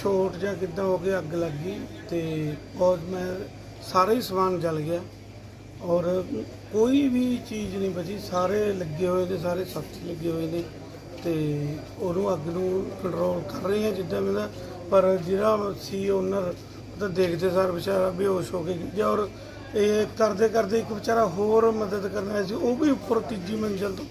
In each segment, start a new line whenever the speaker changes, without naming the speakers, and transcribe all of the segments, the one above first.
Short ਜਾਂ ਕਿੱਦਾਂ ਹੋ ਕੇ ਅੱਗ ਲੱਗ ਗਈ ਤੇ ਬਹੁਤ ਮੈਂ ਸਾਰਾ ਹੀ ਸਮਾਨ ਜਲ ਗਿਆ ਔਰ ਕੋਈ ਵੀ ਚੀਜ਼ ਨਹੀਂ ਬਚੀ। ਸਾਰੇ ਲੱਗੇ ਹੋਏ ਨੇ, ਸਾਰੇ ਸਾਥੀ ਲੱਗੇ ਹੋਏ ਨੇ ਤੇ ਉਹਨੂੰ ਅੱਗ ਨੂੰ ਕੰਟਰੋਲ ਕਰ ਰਹੇ ਹਾਂ ਜਿੱਦਾਂ ਮੇਰਾ ਪਰ ਜਿਹੜਾ ਸੀ ਓਨਰ ਤਾਂ ਦੇਖਦੇ ਸਾਰ ਵਿਚਾਰਾ ਬੇਹੋਸ਼ ਹੋ ਕੇ ਗਿਆ ਔਰ ਇਹ ਕਰਦੇ ਕਰਦੇ ਇੱਕ ਵਿਚਾਰਾ ਹੋਰ ਮਦਦ ਕਰਨ ਆਇਆ ਸੀ, ਉਹ ਵੀ ਉੱਪਰ ਤੀਜੀ ਮੰਜ਼ਲ ਤੋਂ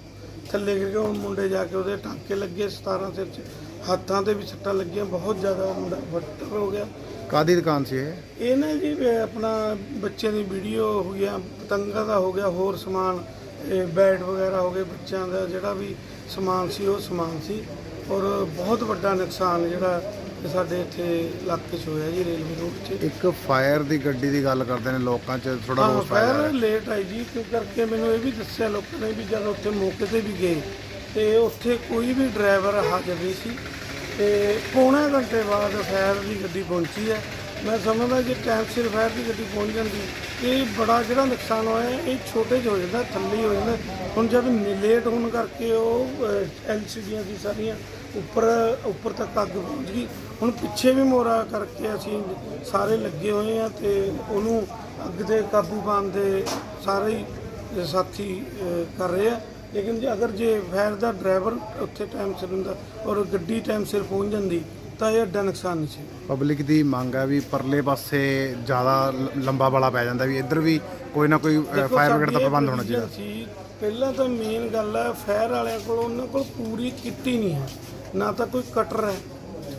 ਥੱਲੇ ਗਿਰ ਗਿਆ। ਉਹ ਮੁੰਡੇ ਜਾ ਕੇ ਉਹਦੇ ਟਾਂਕੇ ਲੱਗੇ 17 ਸਿਰ 'ਚ। ਹੱਥਾਂ ਤੇ ਵੀ ਸੱਟਾਂ ਲੱਗੀਆਂ ਬਹੁਤ ਜ਼ਿਆਦਾ ਮੁੰਡਾ ਫੱਟਰ ਹੋ ਗਿਆ।
ਕਾਦੀ ਦੁਕਾਨ ਸੀ ਇਹ?
ਇਹ ਨਾ ਜੀ ਆਪਣਾ ਬੱਚਿਆਂ ਦੀ ਵੀਡੀਓ ਹੋ ਗਿਆ ਪਤੰਗਾਂ ਦਾ ਹੋ ਗਿਆ ਹੋਰ ਸਮਾਨ ਇਹ ਬੈਟ ਵਗੈਰਾ ਹੋ ਗਏ ਬੱਚਿਆਂ ਦਾ ਜਿਹੜਾ ਵੀ ਸਮਾਨ ਸੀ ਉਹ ਸਮਾਨ ਸੀ। ਔਰ ਬਹੁਤ ਵੱਡਾ ਨੁਕਸਾਨ ਜਿਹੜਾ ਸਾਡੇ ਇੱਥੇ ਇਲਾਕੇ 'ਚ ਹੋਇਆ ਜੀ ਰੇਲਵੇ ਰੋਡ 'ਚ।
ਇੱਕ ਫਾਇਰ ਦੀ ਗੱਡੀ ਦੀ ਗੱਲ ਕਰਦੇ ਨੇ ਲੋਕਾਂ 'ਚ ਥੋੜਾ ਰੋਸ
ਫਾਇਰ। ਲੇਟ ਆਈ ਜੀ ਕਿਉਂ ਕਰਕੇ ਮੈਨੂੰ ਇਹ ਵੀ ਦੱਸਿਆ ਲੋਕਾਂ ਨੇ ਵੀ ਜਦ ਉੱਥੇ ਮੌਕੇ ਤੇ ਵੀ ਗਏ ਤੇ ਉੱਥੇ ਕੋਈ ਵੀ ਡਰਾਈਵਰ ਹਾਜ਼ਰ ਨਹੀਂ ਸੀ। ਤੇ ਪੌਣੇ ਘੰਟੇ ਬਾਅਦ ਫਾਇਰ ਦੀ ਗੱਡੀ ਪਹੁੰਚੀ ਹੈ। ਮੈਂ ਸਮਝਦਾ ਜੇ ਟਾਈਮ ਸਿਰ ਫਾਇਰ ਦੀ ਗੱਡੀ ਪਹੁੰਚ ਜਾਂਦੀ ਇਹ ਬੜਾ ਜਿਹੜਾ ਨੁਕਸਾਨ ਹੋਇਆ ਇਹ ਛੋਟੇ ਜਿਹਾ ਹੋ ਜਾਂਦਾ, ਥੱਲੇ ਹੋ ਜਾਂਦਾ। ਹੁਣ ਜਦ ਲੇਟ ਹੋਣ ਕਰਕੇ ਉਹ ਐਲਸੀਡੀਆਂ ਸੀ ਸਾਰੀਆਂ, ਉੱਪਰ ਉੱਪਰ ਤੱਕ ਅੱਗ ਪਹੁੰਚ ਗਈ। ਹੁਣ ਪਿੱਛੇ ਵੀ ਮੋਰਾ ਕਰਕੇ ਅਸੀਂ ਸਾਰੇ ਲੱਗੇ ਹੋਏ ਆ ਤੇ ਉਹਨੂੰ ਅੱਗ ਦੇ ਕਾਬੂ ਪਾਉਣ ਦੇ ਸਾਰੇ ਹੀ ਸਾਥੀ ਕਰ ਰਹੇ ਆ। ਲੇਕਿਨ ਜੇ ਅਗਰ ਜੇ ਫਾਇਰ ਦਾ ਡਰਾਈਵਰ ਉੱਥੇ ਟਾਈਮ ਸਿਰ ਹੁੰਦਾ ਔਰ ਗੱਡੀ ਟਾਈਮ ਸਿਰ ਪਹੁੰਚ ਜਾਂਦੀ ਤਾਂ ਇਹ ਐਡਾ ਨੁਕਸਾਨ ਨਹੀਂ ਸੀ।
ਪਬਲਿਕ ਦੀ ਮੰਗ ਹੈ ਵੀ ਪਰਲੇ ਪਾਸੇ ਜ਼ਿਆਦਾ ਲ- ਲੰਬਾ ਵਾਲਾ ਪੈ ਜਾਂਦਾ ਵੀ ਇੱਧਰ ਵੀ ਕੋਈ ਨਾ ਕੋਈ
ਦੇਖੋ
ਫਾਇਰ ਬ੍ਰਿਗੇਡ ਦਾ
ਸਾਡੀ ਇਹ
ਪ੍ਰਬੰਧ ਹੋਣਾ ਚਾਹੀਦਾ।
ਸੀ ਪਹਿਲਾਂ ਤਾਂ ਮੇਨ ਗੱਲ ਹੈ ਫਾਇਰ ਵਾਲਿਆਂ ਕੋਲ ਉਹਨਾਂ ਕੋਲ ਪੂਰੀ ਕਿੱਟ ਹੀ ਨਹੀਂ ਹੈ। ਨਾ ਤਾਂ ਕੋਈ ਕਟਰ ਹੈ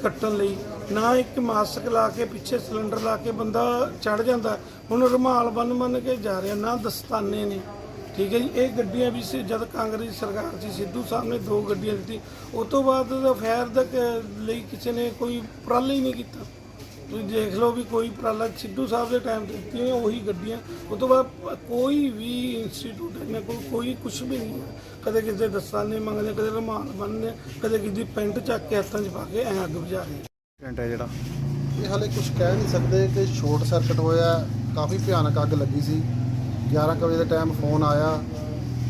ਕੱਟਣ ਲਈ ਨਾ ਇੱਕ ਮਾਸਕ ਲਾ ਕੇ ਪਿੱਛੇ ਸਿਲੰਡਰ ਲਾ ਕੇ ਬੰਦਾ ਚੜ ਜਾਂਦਾ। ਹੁਣ ਰੁਮਾਲ ਬੰਨ ਬੰਨ ਕੇ ਜਾ ਰਿਹਾ ਨਾ ਦਸਤਾਨੇ ਨੇ। ਠੀਕ ਹੈ ਜੀ ਇਹ ਗੱਡੀਆਂ ਵੀ ਸੀ ਜਦ ਕਾਂਗਰਸ ਸਰਕਾਰ ਸੀ ਸਿੱਧੂ ਸਾਹਿਬ ਨੇ ਦੋ ਗੱਡੀਆਂ ਦਿੱਤੀ ਉਸ ਤੋਂ ਬਾਅਦ ਦਾ ਫਾਇਰ ਦਾ ਕ- ਲਈ ਕਿਸੇ ਨੇ ਕੋਈ ਉਪਰਾਲਾ ਹੀ ਨਹੀਂ ਕੀਤਾ। ਤੁਸੀਂ ਦੇਖ ਲਓ ਵੀ ਕੋਈ ਉਪਰਾਲਾ ਸਿੱਧੂ ਸਾਹਿਬ ਦੇ ਟਾਈਮ ਤੇ ਦਿੱਤੀਆਂ ਉਹੀ ਗੱਡੀਆਂ। ਉਸ ਤੋਂ ਬਾਅਦ ਕੋਈ ਵੀ ਇੰਸਟੀਟਿਊਟ ਇਹਨਾਂ ਕੋਲ ਕੋਈ ਕੁਝ ਵੀ ਨਹੀਂ ਹੈ। ਕਦੇ ਕਿਸੇ ਦਸਤਾਨੇ ਮੰਗਦੇ ਕਦੇ ਰੁਮਾਲ ਬੰਨ੍ਹਦੇ ਕਦੇ ਕਿਸੇ ਦੀ ਪੈਂਟ ਚੱਕ ਕੇ ਹੱਥਾਂ 'ਚ ਪਾ ਕੇ ਐਂ ਅੱਗ ਬੁਝਾ ਰਹੇ।
ਘੰਟਾ ਜਿਹੜਾ।
ਇਹ ਹਾਲੇ ਕੁਝ ਕਹਿ ਨਹੀਂ ਸਕਦੇ ਕਿ ਸ਼ਾਰਟ ਸਰਕਟ ਹੋਇਆ ਕਾਫੀ ਭਿਆਨਕ ਅੱਗ ਲੱਗੀ ਸੀ। 11 ਕੁ ਵਜੇ ਦੇ ਟਾਈਮ ਫੋਨ ਆਇਆ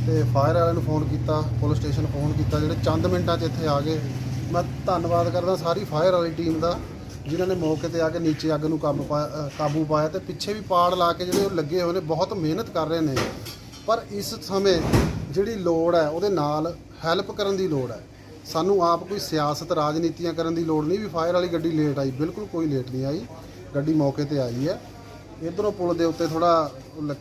ਤੇ ਫਾਇਰ ਵਾਲਿਆਂ ਨੂੰ ਫੋਨ ਕੀਤਾ ਪੁਲਿਸ ਸਟੇਸ਼ਨ ਫੋਨ ਕੀਤਾ, ਜਿਹੜੇ ਚੰਦ ਮਿੰਟਾਂ 'ਚ ਇੱਥੇ ਆ ਗਏ। ਮੈਂ ਧੰਨਵਾਦ ਕਰਦਾ ਸਾਰੀ ਫਾਇਰ ਵਾਲੀ ਟੀਮ ਦਾ, ਜਿਨ੍ਹਾਂ ਨੇ ਮੌਕੇ ਤੇ ਆ ਕੇ ਨੀਚੇ ਅੱਗ ਨੂੰ ਕਾਬੂ ਪਾਇਆ ਕਾਬੂ ਪਾਇਆ ਤੇ ਪਿੱਛੇ ਵੀ ਪਾੜ ਲਾ ਕੇ ਜਿਹੜੇ ਉਹ ਲੱਗੇ ਹੋਏ ਨੇ, ਬਹੁਤ ਮਿਹਨਤ ਕਰ ਰਹੇ ਨੇ। ਪਰ ਇਸ ਸਮੇਂ ਜਿਹੜੀ ਲੋੜ ਹੈ, ਉਹਦੇ ਨਾਲ ਹੈਲਪ ਕਰਨ ਦੀ ਲੋੜ ਹੈ। ਸਾਨੂੰ ਆਪ ਕੋਈ ਸਿਆਸਤ, ਰਾਜਨੀਤੀਆਂ ਕਰਨ ਦੀ ਲੋੜ ਨਹੀਂ, ਵੀ ਫਾਇਰ ਵਾਲੀ ਗੱਡੀ ਲੇਟ ਆਈ। ਬਿਲਕੁਲ ਕੋਈ ਲੇਟ ਨਹੀਂ ਆਈ। ਗੱਡੀ ਮੌਕੇ ਤੇ ਆਈ ਹੈ। ਇਧਰੋਂ ਪੁਲ ਦੇ ਉੱਤੇ ਥੋੜਾ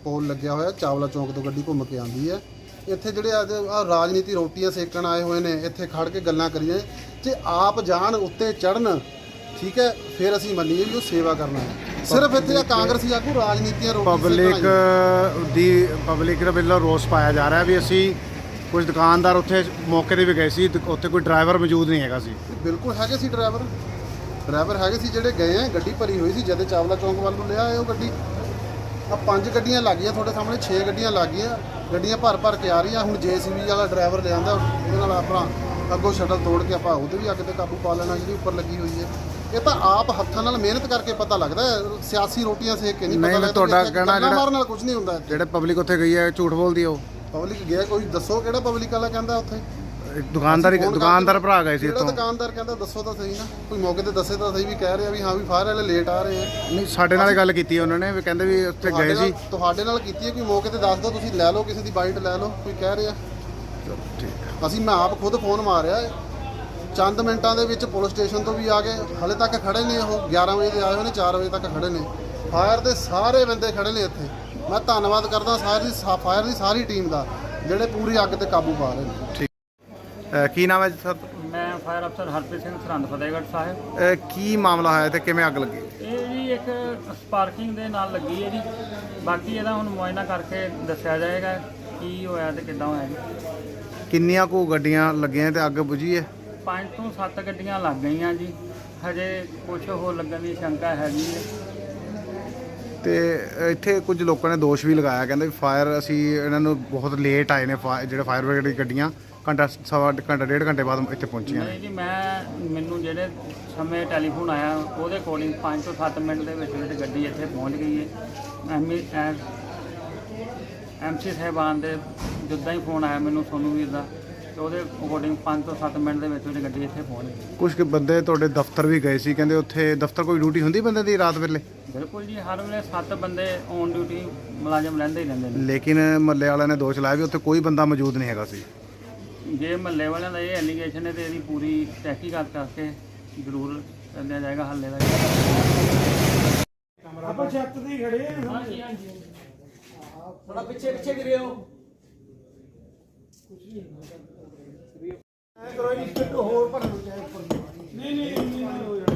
ਪੋਲ ਲੱਗਿਆ ਹੋਇਆ ਚਾਵਲਾ ਚੌਂਕ ਤੋਂ ਗੱਡੀ ਘੁੰਮ ਕੇ ਆਉਂਦੀ ਹੈ। ਇੱਥੇ ਜਿਹੜੇ ਅੱਜ ਆ ਰਾਜਨੀਤੀ ਰੋਟੀਆਂ ਸੇਕਣ ਆਏ ਹੋਏ ਨੇ ਇੱਥੇ ਖੜ ਕੇ ਗੱਲਾਂ ਕਰੀਏ ਜੇ ਆਪ ਜਾਣ ਉੱਤੇ ਚੜਨ ਠੀਕ ਹੈ ਫਿਰ ਅਸੀਂ ਮੰਨੀਏ ਵੀ ਉਹ ਸੇਵਾ ਕਰਨਾ ਹੈ ਸਿਰਫ ਇੱਥੇ ਆ ਕਾਂਗਰਸੀ ਆਗੂ ਰਾਜਨੀਤੀਆਂ ਰੋਟੀ
ਪਬਲਿਕ। ਦੀ ਪਬਲਿਕ ਦੇ ਵੱਲੋਂ ਰੋਸ ਪਾਇਆ ਜਾ ਰਿਹਾ ਵੀ ਅਸੀਂ ਕੁਝ ਦੁਕਾਨਦਾਰ ਉੱਥੇ ਮੌਕੇ ਤੇ ਵੀ ਗਏ ਸੀ ਉੱਥੇ ਕੋਈ ਡਰਾਈਵਰ ਮੌਜੂਦ ਨਹੀਂ ਹੈਗਾ ਸੀ।
ਬਿਲਕੁਲ ਹੈਗੇ ਸੀ ਡਰਾਈਵਰ ਡਰਾਈਵਰ ਹੈਗੇ ਸੀ ਜਿਹੜੇ ਗਏ ਆ ਗੱਡੀ ਭਰੀ ਹੋਈ ਸੀ ਜਦੇ ਚਾਵਲਾ ਚੌਂਕ ਵੱਲ ਨੂੰ ਲਿਆ ਆਏ ਉਹ ਗੱਡੀ। ਆ ਪੰਜ ਗੱਡੀਆਂ ਲੱਗੀਆਂ ਤੁਹਾਡੇ ਸਾਹਮਣੇ 6 ਗੱਡੀਆਂ ਲੱਗੀਆਂ ਗੱਡੀਆਂ ਭਰ ਭਰ ਕੇ ਆ ਰਹੀਆਂ ਹੁਣ ਜੇਸੀਬੀ ਵਾਲਾ ਡਰਾਈਵਰ ਲਿਆਂਦਾ ਉਹਦੇ ਨਾਲ ਆਪਣਾ ਅੱਗੋਂ ਸ਼ਟਲ ਤੋੜ ਕੇ ਆਪਾਂ ਉਹਦੇ ਵੀ ਅੱਗ ਤੇ ਕਾਬੂ ਪਾ ਲੈਣਾ ਜਿਹੜੀ ਉੱਪਰ ਲੱਗੀ ਹੋਈ ਹੈ। ਇਹ ਤਾਂ ਆਪ ਹੱਥਾਂ ਨਾਲ ਮਿਹਨਤ ਕਰਕੇ ਪਤਾ ਲੱਗਦਾ ਸਿਆਸੀ ਰੋਟੀਆਂ ਸੇਕ ਕੇ ਨਹੀਂ ਪਤਾ ਲੱਗਦਾ
ਤੁਹਾਡਾ ਕਹਿਣਾ ਜਿਹੜਾ-
ਮਾਰਨ ਨਾਲ ਕੁਝ ਨਹੀਂ ਹੁੰਦਾ
ਜਿਹੜੇ ਪਬਲਿਕ ਉੱਥੇ ਗਈ ਹੈ ਝੂਠ ਬੋਲਦੀ ਹੈ ਉਹ।
ਪਬਲਿਕ ਗਿਆ ਕੋਈ ਦੱਸੋ ਕਿਹੜਾ ਪਬਲਿਕ ਵਾਲਾ ਕਹਿੰਦਾ ਉੱਥੇ?
ਦੁਕਾਨਦਾਰ ਹੀ-
ਅਸੀਂ phone
ਦੁਕਾਨਦਾਰ ਭਰਾ ਗਏ ਸੀ
ਜਿਹੜਾ
ਇੱਥੋਂ।
ਦੁਕਾਨਦਾਰ ਕਹਿੰਦਾ ਦੱਸੋ ਤਾਂ ਸਹੀ ਨਾ ਕੋਈ ਮੌਕੇ ਤੇ ਦੱਸੇ ਤਾਂ ਸਹੀ ਵੀ ਕਹਿ ਰਿਹਾ ਵੀ ਹਾਂ ਵੀ ਫਾਇਰ ਵਾਲੇ ਲੇਟ ਆ ਰਹੇ ਆ।
ਨਹੀਂ ਸਾਡੇ ਨਾਲ ਗੱਲ ਕੀਤੀ ਉਹਨਾਂ ਨੇ ਵੀ ਕਹਿੰਦੇ ਵੀ ਉੱਥੇ ਗਏ ਸੀ।
ਨਾਲ- ਤੁਹਾਡੇ ਨਾਲ ਕੀਤੀ ਹੈ ਕੋਈ ਮੌਕੇ ਤੇ ਦੱਸ ਦਿਓ ਤੁਸੀਂ ਲੈ ਲਓ ਕਿਸੇ ਦੀ ਬਾਈਟ ਲੈ ਲਓ ਕੋਈ ਕਹਿ ਰਿਹਾ।
ਠੀਕ
ਅਸੀਂ ਮੈਂ ਆਪ ਖੁਦ ਫੋਨ ਮਾਰਿਆ। ਚੰਦ ਮਿੰਟਾਂ ਦੇ ਵਿੱਚ ਪੁਲਿਸ ਸਟੇਸ਼ਨ ਤੋਂ ਵੀ ਆ ਗਏ। ਹਲੇ ਤੱਕ ਖੜੇ ਨੇ ਉਹ 11 ਵਜੇ ਦੇ ਆਏ ਹੋਏ ਨੇ 4 ਵਜੇ ਤੱਕ ਖੜੇ ਨੇ। ਫਾਇਰ ਦੇ ਸਾਰੇ ਬੰਦੇ ਖੜੇ ਨੇ ਇੱਥੇ। ਮੈਂ ਧੰਨਵਾਦ ਕਰਦਾ ਸਾਰੀ ਫਾਇਰ ਦੀ ਸਾਰੀ ਟੀਮ ਦਾ ਜਿਹੜੇ ਪੂਰੀ ਅੱਗ ਤੇ ਕਾਬੂ ਪਾ ਰਹੇ ਨੇ।
ਕੀ ਨਾਮ ਹੈ ਜੀ ਸਰ?
ਮੈਂ ਫਾਇਰ ਅਫਸਰ ਹਰਪ੍ਰੀਤ ਸਿੰਘ ਸਰਹੰਦ ਫਤਿਹਗੜ੍ਹ ਸਾਹਿਬ।
ਕੀ ਮਾਮਲਾ ਹੋਇਆ ਤੇ ਕਿਵੇਂ ਅੱਗ ਲੱਗੀ?
ਇਹ ਜੀ ਇੱਕ ਸਪਾਰਕਿੰਗ ਦੇ ਨਾਲ ਲੱਗੀ ਹੈ ਜੀ। ਬਾਕੀ ਇਹਦਾ ਹੁਣ ਮੁਆਇਨਾ ਕਰਕੇ ਦੱਸਿਆ ਜਾਏਗਾ ਕੀ ਹੋਇਆ ਤੇ ਕਿੱਦਾਂ ਹੋਇਆ ਜੀ।
ਕਿੰਨੀਆਂ ਕੁ ਗੱਡੀਆਂ ਲੱਗੀਆਂ ਤੇ ਅੱਗ ਬੁਝੀ ਹੈ?
ਪੰਜ ਤੋਂ ਸੱਤ ਗੱਡੀਆਂ ਲੱਗ ਗਈਆਂ ਜੀ। ਹਜੇ ਕੁਝ ਹੋਰ ਲੱਗਣ ਦੀ ਸ਼ੰਕਾ ਹੈਗੀ ਹੈ।
ਤੇ ਇੱਥੇ ਕੁਝ ਲੋਕਾਂ ਨੇ ਦੋਸ਼ ਵੀ ਲਗਾਇਆ ਕਹਿੰਦੇ ਫਾਇਰ ਅਸੀਂ ਇਹਨਾਂ ਨੂੰ ਬਹੁਤ ਲੇਟ ਆਏ ਨੇ ਫਾ- ਜਿਹੜੇ ਫਾਇਰ ਬ੍ਰਿਗੇਡ ਦੀ ਗੱਡੀਆਂ। ਘੰਟਾ ਸਵਾ ਘੰਟਾ ਡੇਢ ਘੰਟੇ ਬਾਅਦ ਇੱਥੇ ਪਹੁੰਚੀਆਂ ਨੇ।
ਨਹੀਂ ਜੀ ਮੈਂ ਮੈਨੂੰ ਜਿਹੜੇ ਸਮੇਂ ਟੈਲੀਫੋਨ ਆਇਆ ਉਹਦੇ ਅਕੋਰਡਿੰਗ 5 ਤੋਂ 7 ਮਿੰਟ ਦੇ ਵਿੱਚ ਵਿੱਚ ਗੱਡੀ ਇੱਥੇ ਪਹੁੰਚ ਗਈ ਹੈ। ਐਮੀ ਐਮਸੀ ਸਾਹਿਬਾਨ ਦੇ ਜਿੱਦਾਂ ਹੀ ਫੋਨ ਆਇਆ ਮੈਨੂੰ ਸੋਨੂ ਵੀਰ ਦਾ ਤੇ ਉਹਦੇ ਅਕੋਰਡਿੰਗ 5 ਤੋਂ 7 ਮਿੰਟ ਦੇ ਵਿੱਚ ਉਹਦੀ ਗੱਡੀ ਇੱਥੇ ਪਹੁੰਚ ਗਈ।
ਕੁਝ ਬੰਦੇ ਤੁਹਾਡੇ ਦਫ਼ਤਰ ਵੀ ਗਏ ਸੀ ਕਹਿੰਦੇ ਉੱਥੇ ਦਫ਼ਤਰ ਕੋਈ ਡਿਊਟੀ ਹੁੰਦੀ ਬੰਦੇ ਦੀ ਰਾਤ ਵੇਲੇ?
ਬਿਲਕੁਲ ਜੀ ਹਰ ਵੇਲੇ 7 ਬੰਦੇ ਔਨ ਡਿਊਟੀ ਮੁਲਾਜ਼ਮ ਰਹਿੰਦੇ ਹੀ ਰਹਿੰਦੇ ਨੇ।
ਲੇਕਿਨ ਮਹੱਲੇ ਵਾਲਿਆਂ ਨੇ ਦੋਸ਼ ਲਾਇਆ ਵੀ ਉੱਥੇ ਕੋਈ ਬੰਦਾ ਮੌਜੂਦ ਨਹੀਂ ਹੈਗਾ ਸੀ।
ਜੇ ਮਹੱਲੇ ਵਾਲਿਆਂ ਦਾ ਇਹ ਐਲੀਗੇਸ਼ਨ ਹੈ ਤੇ ਇਹਦੀ ਪੂਰੀ ਤਹਿਕੀਕਾਤ ਕਰਕੇ ਜ਼ਰੂਰ ਲਿਆ ਜਾਏਗਾ ਹੱਲੇ ਦਾ
ਆਪਾਂ ਛੱਤ ਤੇ ਹੀ ਖੜੇ ਆ
ਹਾਂਜੀ ਹਾਂਜੀ।
ਐ ਕਰੋ ਜੀ ਇੱਕ ਹੋਰ ਭਰ ਲਓ ਚਾਹੇ ਉੱਪਰ ਨਹੀਂ ਨਹੀਂ ਨਹੀਂ ਹੋ ਜਾਣਾ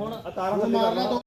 ਹੁਣ ਮਾਰਨਾ ਤੋਂ